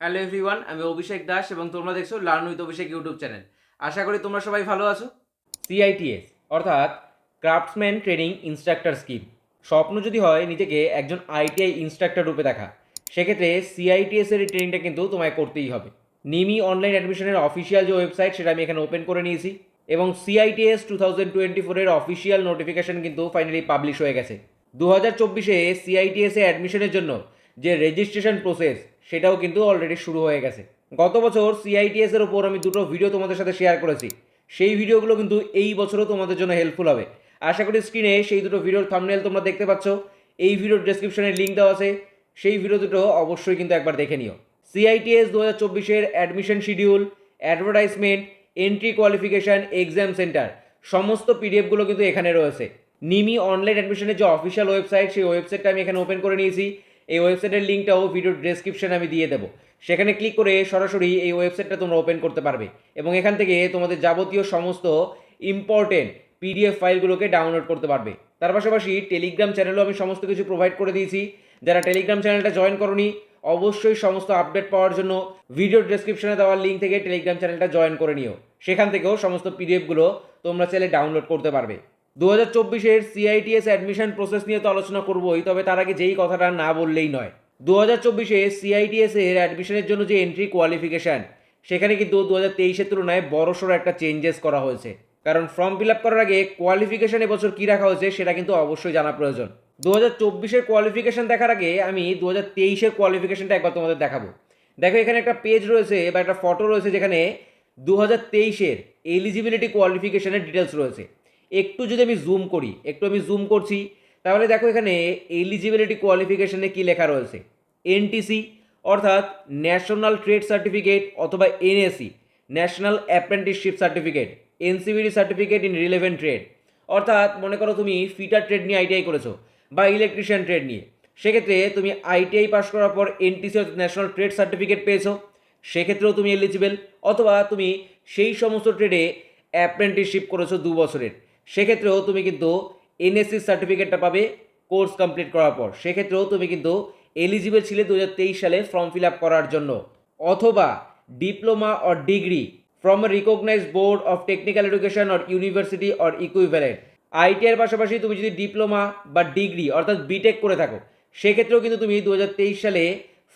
Hello everyone, আমি অভিষেক দাস এবং তোমরা দেখছ learn with Abhishek YouTube channel. আশা করি তোমরা সবাই ভালো আছো। সিআইটিএস অর্থাৎ ক্রাফটসম্যান ট্রেনিং ইনস্ট্রাক্টর স্কিম স্বপ্ন যদি হয় নিজেকে একজন আইটিআই ইনস্ট্রাক্টর রূপে দেখা, সেক্ষেত্রে সিআইটিএস এর ট্রেনিংটা কিন্তু তোমায় করতেই হবে। নিমি অনলাইন অ্যাডমিশনের অফিসিয়াল যে ওয়েবসাইট সেটা আমি এখানে ওপেন করে নিয়েছি এবং সিআইটিএস টু থাউজেন্ড টোয়েন্টি ফোরের অফিসিয়াল নোটিফিকেশন কিন্তু ফাইনালি পাবলিশ হয়ে গেছে। দু হাজার চব্বিশে সিআইটিএস অ্যাডমিশনের জন্য যে রেজিস্ট্রেশন প্রসেস সেটাও কিন্তু অলরেডি শুরু হয়ে গেছে। গত বছর সিআইটিএস এর উপর আমি দুটো ভিডিও তোমাদের সাথে শেয়ার করেছি। সেই ভিডিওগুলো কিন্তু এই বছরও তোমাদের জন্য হেল্পফুল হবে। আশা করি স্ক্রিনে সেই দুটো ভিডিওর থাম্বনেল তোমরা দেখতে পাচ্ছ। এই ভিডিওর ডেসক্রিপশনে লিঙ্ক দেওয়া আছে। সেই ভিডিও দুটো অবশ্যই কিন্তু একবার দেখে নিও। সিআইটিএস দু হাজার চব্বিশের admission schedule advertisement entry qualification exam centre সমস্ত পিডিএফগুলো কিন্তু এখানে রয়েছে। নিমি অনলাইন অ্যাডমিশনের যে অফিসিয়াল ওয়েবসাইট সেই ওয়েবসাইটটা আমি এখানে ওপেন করে নিয়েছি। এই ওয়েবসাইটের লিঙ্কটাও ভিডিওর ডেসক্রিপশনে আমি দিয়ে দেবো। সেখানে ক্লিক করে সরাসরি এই ওয়েবসাইটটা তোমরা ওপেন করতে পারবে এবং এখান থেকে তোমাদের যাবতীয় সমস্ত ইম্পর্টেন্ট পিডিএফ ফাইলগুলোকে ডাউনলোড করতে পারবে। তার পাশাপাশি টেলিগ্রাম চ্যানেলও আমি সমস্ত কিছু প্রোভাইড করে দিয়েছি। যারা টেলিগ্রাম চ্যানেলটা জয়েন করনি, অবশ্যই সমস্ত আপডেট পাওয়ার জন্য ভিডিও ডেসক্রিপশনে দেওয়ার লিঙ্ক থেকে টেলিগ্রাম চ্যানেলটা জয়েন করে নিও। সেখান থেকেও সমস্ত পিডিএফগুলো তোমরা চাইলে ডাউনলোড করতে পারবে। দু হাজার চব্বিশের সিআইটিএস অ্যাডমিশন প্রসেস নিয়ে তো আলোচনা করবোই, তবে তার আগে যেই কথাটা না বললেই নয়। দু হাজার চব্বিশে সিআইটিএস এর অ্যাডমিশনের জন্য যে এন্ট্রি কোয়ালিফিকেশান সেখানে কিন্তু দু হাজার তেইশের তুলনায় বড়সড় একটা চেঞ্জেস করা হয়েছে। কারণ ফর্ম ফিল আপ করার আগে কোয়ালিফিকেশান এবছর কী রাখা হয়েছে সেটা কিন্তু অবশ্যই জানা প্রয়োজন। দু হাজার চব্বিশের কোয়ালিফিকেশান দেখার আগে আমি দু হাজার তেইশের কোয়ালিফিকেশানটা একবার তোমাদের দেখাবো। দেখো, এখানে একটা পেজ রয়েছে বা একটা ফটো রয়েছে যেখানে দু হাজার তেইশের এলিজিবিলিটি কোয়ালিফিকেশানের ডিটেলস রয়েছে। একটু যদি আমি জুম করি, একটু আমি জুম করছি, তাহলে দেখো এখানে এলিজিবিলিটি কোয়ালিফিকেশানে কী লেখা রয়েছে? এনটিসি অর্থাৎ ন্যাশনাল ট্রেড সার্টিফিকেট অথবা NAC national apprenticeship certificate NCBD certificate in relevant trade অর্থাৎ মনে করো তুমি ফিটার ট্রেড নিয়ে আইটিআই করেছ বা ইলেকট্রিশিয়ান ট্রেড নিয়ে। সেক্ষেত্রে তুমি আইটিআই পাস করার পর এনটিসি ন্যাশনাল ট্রেড সার্টিফিকেট পেয়েছ, সেক্ষেত্রেও তুমি এলিজিবেল অথবা তুমি সেই সমস্ত ট্রেডে অ্যাপ্রেন্টিসশিপ করেছ দু বছরের। সেক্ষেত্রেও তুমি কিন্তু এনএসসি সার্টিফিকেটটা পাবে কোর্স কমপ্লিট করার পর। সেক্ষেত্রেও তুমি কিন্তু এলিজিবল ছিলে দু হাজার তেইশ সালে ফর্ম ফিল আপ করার জন্য। অথবা diploma or degree from recognise board of technical education or university or equivalent আইটিআইয়ের পাশাপাশি তুমি যদি ডিপ্লোমা বা ডিগ্রি অর্থাৎ বিটেক করে থাকো, সেক্ষেত্রেও কিন্তু তুমি দু হাজার তেইশ সালে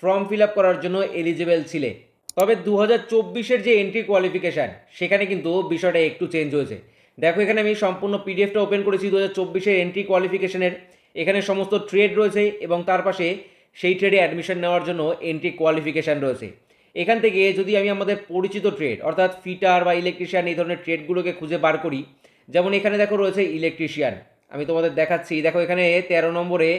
ফর্ম ফিল আপ করার জন্য এলিজিবল ছিলে। তবে দু হাজার যে এন্ট্রি কোয়ালিফিকেশান সেখানে কিন্তু বিষয়টা একটু চেঞ্জ হয়েছে। দেখো, এখানে আমি সম্পূর্ণ পিডিএফটা ওপেন করেছি দু হাজার চব্বিশের এন্ট্রি কোয়ালিফিকেশনের এখানে সমস্ত ট্রেড রয়েছে এবং তার পাশে সেই ট্রেডে অ্যাডমিশন নেওয়ার জন্য এন্ট্রি কোয়ালিফিকেশান রয়েছে। এখান থেকে যদি আমি আমাদের পরিচিত ট্রেড অর্থাৎ ফিটার বা ইলেকট্রিশিয়ান এই ধরনের ট্রেডগুলোকে খুঁজে বার করি, যেমন এখানে দেখো রয়েছে ইলেকট্রিশিয়ান আমি তোমাদের দেখাচ্ছি, দেখো এখানে তেরো নম্বরে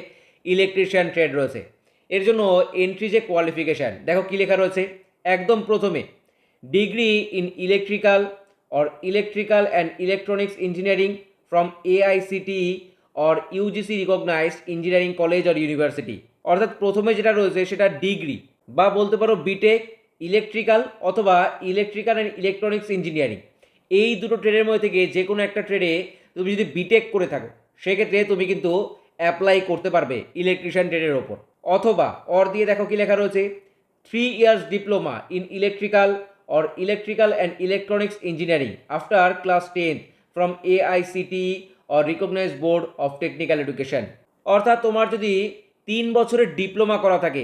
ইলেকট্রিশিয়ান ট্রেড রয়েছে। এর জন্য এন্ট্রি যে কোয়ালিফিকেশান দেখো কী লেখা রয়েছে? একদম প্রথমে degree in electrical or electrical and electronics engineering from AICTE or UGC recognised engineering college or university অর্থাৎ প্রথমে যেটা রয়েছে সেটা ডিগ্রি বা বলতে পারো বিটেক ইলেকট্রিক্যাল অথবা ইলেকট্রিক্যাল অ্যান্ড ইলেকট্রনিক্স ইঞ্জিনিয়ারিং এই দুটো ট্রেডের মধ্যে থেকে যে কোনো একটা ট্রেডে তুমি যদি বিটেক করে থাকো, সেক্ষেত্রে তুমি কিন্তু অ্যাপ্লাই করতে পারবে ইলেকট্রিশিয়ান ট্রেডের ওপর। অথবা অর দিয়ে দেখো কি লেখা রয়েছে three years diploma in electrical or electrical and electronics engineering after class ten from AICTE or recognise board of technical education অর্থাৎ তোমার যদি তিন বছরের ডিপ্লোমা করা থাকে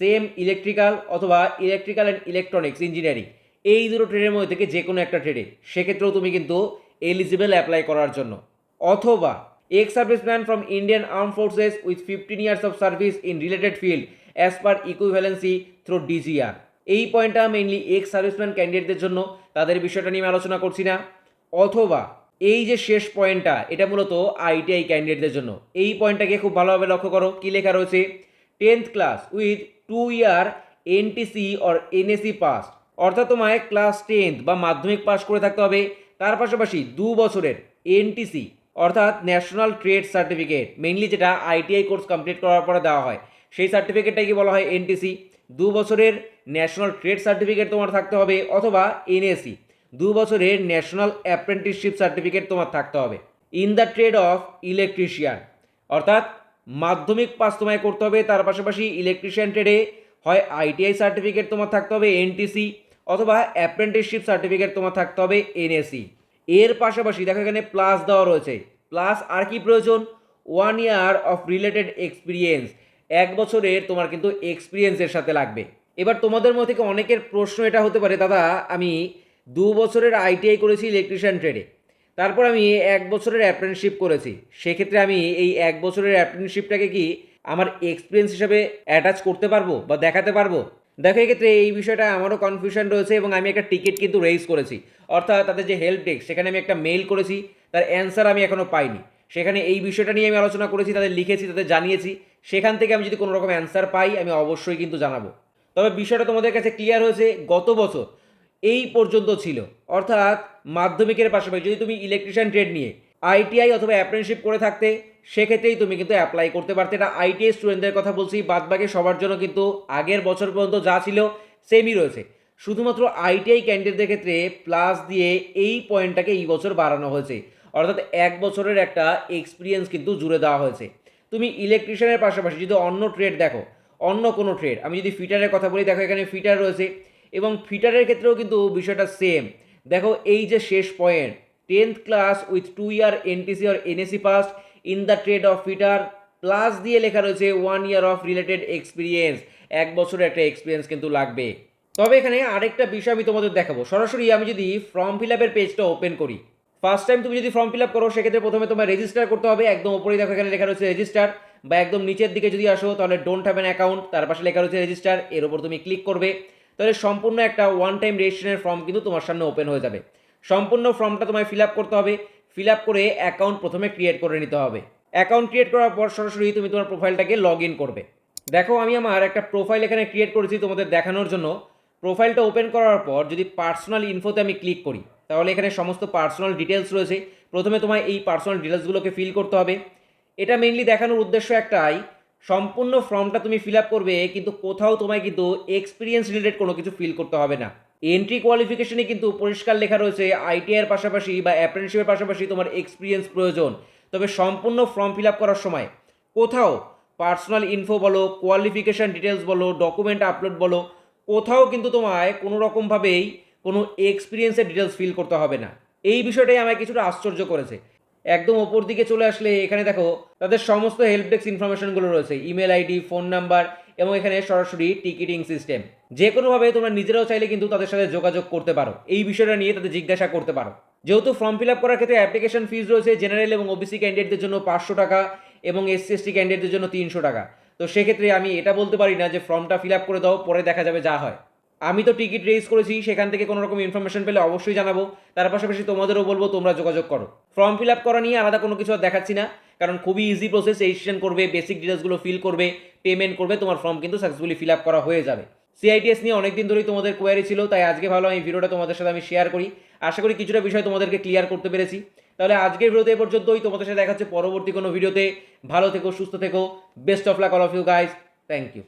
সেম ইলেকট্রিক্যাল অথবা ইলেকট্রিক্যাল অ্যান্ড ইলেকট্রনিক্স ইঞ্জিনিয়ারিং এই দুটো ট্রেডের মধ্যে থেকে যে কোনো একটা ট্রেডে সেক্ষেত্রেও তুমি কিন্তু এলিজিবল অ্যাপ্লাই করার জন্য। অথবা ex serviceman from Indian arm forces with fifteen years of service in related field as per equivalency through DGR এই পয়েন্টটা মেইনলি এক্স সার্ভিসম্যান ক্যান্ডিডেটদের জন্য, তাদের বিষয়টা নিয়ে আমি আলোচনা করছি না। অথবা এই যে শেষ পয়েন্টটা এটা মূলত আইটিআই ক্যান্ডিডেটদের জন্য। এই পয়েন্টটাকে খুব ভালোভাবে লক্ষ্য করো, কী লেখা রয়েছে? Tenth class with two year NTC or NAC pass অর্থাৎ তোমায় ক্লাস টেন্থ বা মাধ্যমিক পাস করে থাকতে হবে। তার পাশাপাশি দু বছরের এনটিসি অর্থাৎ ন্যাশনাল ট্রেড সার্টিফিকেট মেইনলি যেটা আইটিআই কোর্স কমপ্লিট করার পরে দেওয়া হয়। সেই সার্টিফিকেটটাকে বলা হয়? এনটিসি দু বছরের ন্যাশনাল ট্রেড সার্টিফিকেট তোমার থাকতে হবে অথবা এনএসি দু বছরের ন্যাশনাল অ্যাপ্রেন্টিসশিপ সার্টিফিকেট তোমার থাকতে হবে। In the trade of electrician. অর্থাৎ মাধ্যমিক পাস তোমায় করতে হবে, তার পাশাপাশি ইলেকট্রিশিয়ান ট্রেডে হয় আইটিআই সার্টিফিকেট তোমার থাকতে হবে এনটিসি অথবা অ্যাপ্রেন্টিসশিপ সার্টিফিকেট তোমার থাকতে হবে এনএসি এর পাশাপাশি দেখো এখানে প্লাস দেওয়া রয়েছে। প্লাস আর কি প্রয়োজন? One year of related experience এক বছরের তোমার কিন্তু এক্সপিরিয়েন্সের সাথে লাগবে। এবার তোমাদের মধ্যে থেকে অনেকের প্রশ্ন এটা হতে পারে, দাদা, আমি দু বছরের আইটিআই করেছি ইলেকট্রিশিয়ান ট্রেডে তারপর আমি এক বছরের অ্যাপ্রেন্টশিপ করেছি। সেক্ষেত্রে আমি এই এক বছরের অ্যাপ্রেন্টশিপটাকে কি আমার এক্সপিরিয়েন্স হিসাবে অ্যাটাচ করতে পারব বা দেখাতে পারব? দেখো, এক্ষেত্রে এই বিষয়টা আমারও কনফিউশন রয়েছে এবং আমি একটা টিকিট কিন্তু রেজ করেছি। অর্থাৎ তাদের যে হেল্প ডেস্ক সেখানে আমি একটা মেইল করেছি। তার অ্যান্সার আমি এখনও পাইনি। সেখানে এই বিষয়টা নিয়ে আমি আলোচনা করেছি, তাদের লিখেছি, তাদের জানিয়েছি। সেখান থেকে আমি যদি কোনো রকম অ্যান্সার পাই, আমি অবশ্যই কিন্তু জানাব। তবে বিষয়টা তোমাদের কাছে ক্লিয়ার হয়েছে, গত বছর এই পর্যন্ত ছিল। অর্থাৎ মাধ্যমিকের পাশাপাশি যদি তুমি ইলেকট্রিশিয়ান ট্রেড নিয়ে আইটিআই অথবা অ্যাপ্রেন্টশিপ করে থাকতে, সেক্ষেত্রেই তুমি কিন্তু অ্যাপ্লাই করতে পারতে এটা আইটিআই স্টুডেন্টদের কথা বলছি বাদ বাকি সবার জন্য কিন্তু আগের বছর পর্যন্ত যা ছিল সেমই রয়েছে। শুধুমাত্র আইটিআই ক্যান্ডিডেটদের ক্ষেত্রে প্লাস দিয়ে এই পয়েন্টটাকে এই বছর বাড়ানো হয়েছে। অর্থাৎ এক বছরের একটা এক্সপিরিয়েন্স কিন্তু জুড়ে দেওয়া হয়েছে। তুমি ইলেকট্রিশিয়ানের পাশাপাশি যদি অন্য ট্রেড দেখো, অন্য কোনো ট্রেড আমি যদি ফিটারের কথা বলি, দেখো এখানে ফিটার রয়েছে এবং ফিটারের ক্ষেত্রেও কিন্তু বিষয়টা সেম দেখো এই যে শেষ point tenth class with two year NTC or NAC pass in the trade of fitter plus দিয়ে লেখা রয়েছে one year of related experience এক বছরের একটা এক্সপিরিয়েন্স কিন্তু লাগবে। তবে এখানে আরেকটা বিষয় আমি তোমাদের দেখাবো। সরাসরি আমি যদি ফর্ম ফিল আপের পেজটা ওপেন করি ফার্স্ট টাইম তুমি যদি ফর্ম ফিল আপ করো, সেক্ষেত্রে প্রথমে তোমার রেজিস্টার করতে হবে। একদম ওপরেই দেখো, এখানে লেখা রয়েছে রেজিস্টার বা একদম নিচের দিকে যদি আসো, তাহলে ডোন্ট হ্যাভ অ্যান অ্যাকাউন্ট তার পাশে লেখা রয়েছে রেজিস্টার এর উপর তুমি ক্লিক করবে। তাহলে সম্পূর্ণ একটা ওয়ান টাইম রেজিস্ট্রেশনের ফর্ম কিন্তু তোমার সামনে ওপেন হয়ে যাবে। সম্পূর্ণ ফর্মটা তোমায় ফিল আপ করতে হবে। ফিল আপ করে অ্যাকাউন্ট প্রথমে ক্রিয়েট করে নিতে হবে। অ্যাকাউন্ট ক্রিয়েট করার পর সরাসরি তুমি তোমার প্রোফাইলটাকে লগ ইন করবে। দেখো, আমি আমার একটা প্রোফাইল এখানে ক্রিয়েট করেছি তোমাদের দেখানোর জন্য। প্রোফাইলটা ওপেন করার পর যদি পার্সোনাল ইনফোতে আমি ক্লিক করি তাহলে এখানে সমস্ত পার্সোনাল ডিটেলস রয়েছে। প্রথমে তোমায় এই পার্সোনাল ডিটেলসগুলোকে ফিল করতে হবে। এটা মেইনলি দেখানোর উদ্দেশ্য একটাই, সম্পূর্ণ ফর্মটা তুমি ফিল আপ করবে, কিন্তু কোথাও তোমায় কিন্তু এক্সপিরিয়েন্স রিলেটেড কোনো কিছু ফিল করতে হবে না। এন্ট্রি কোয়ালিফিকেশনে কিন্তু পরিষ্কার লেখা রয়েছে আইটিআইয়ের পাশাপাশি বা অ্যাপ্রেন্টিসশিপের পাশাপাশি তোমার এক্সপিরিয়েন্স প্রয়োজন। তবে সম্পূর্ণ ফর্ম ফিল আপ করার সময় কোথাও পার্সোনাল ইনফো বলো কোয়ালিফিকেশান ডিটেলস বলো ডকুমেন্ট আপলোড বলো, কোথাও কিন্তু তোমায় কোনো রকমভাবেই কোনো এক্সপিরিয়েন্সের ডিটেলস ফিল করতে হবে না। এই বিষয়টাই আমায় কিছুটা আশ্চর্য করেছে। একদম ওপর দিকে চলে আসলে এখানে দেখো, তাদের সমস্ত হেল্প ডেস্ক ইনফরমেশনগুলো রয়েছে। ইমেল আইডি ফোন নাম্বার এবং এখানে সরাসরি টিকিটিং সিস্টেম যে কোনোভাবে তোমরা নিজেরাও চাইলে কিন্তু তাদের সাথে যোগাযোগ করতে পারো। এই বিষয়টা নিয়ে তাদের জিজ্ঞাসা করতে পারো। যেহেতু ফর্ম ফিল আপ করার ক্ষেত্রে অ্যাপ্লিকেশন ফিজ রয়েছে জেনারেল এবং ওবিসি ক্যান্ডিডেটদের জন্য পাঁচশো টাকা এবং এসসি এসটি ক্যান্ডিডেটদের জন্য তিনশো টাকা। তো সেক্ষেত্রে আমি এটা বলতে পারি না যে ফর্মটা ফিল আপ করে দাও, পরে দেখা যাবে যা হয়। আমি তো টিকিট রেজ করেছি, সেখান থেকে কোনো রকম ইনফরমেশন পেলে অবশ্যই জানাব। তার পাশাপাশি তোমাদেরও বলব, তোমরা যোগাযোগ করো। ফর্ম ফিল আপ করা নিয়ে আলাদা কোনো কিছু আর দেখাচ্ছি না, কারণ খুবই ইজি প্রসেস রেজিস্ট্রেশন করবে বেসিক ডিটেলসগুলো ফিল করবে পেমেন্ট করবে, তোমার ফর্ম কিন্তু সাকসেসফুলি ফিল আপ করা হয়ে যাবে। সিআইটিএস নিয়ে অনেকদিন ধরেই তোমাদের কোয়ারি ছিল, তাই আজকে ভালো আমি ভিডিওটা তোমাদের সাথে আমি শেয়ার করি। আশা করি কিছুটা বিষয় তোমাদেরকে ক্লিয়ার করতে পেরেছি। তাহলে আজকের ভিডিওতে এ পর্যন্তই, তোমাদের সাথে দেখা হচ্ছে পরবর্তী কোনো ভিডিওতে ভালো থেকো, সুস্থ থেকো best of luck all of you guys thank you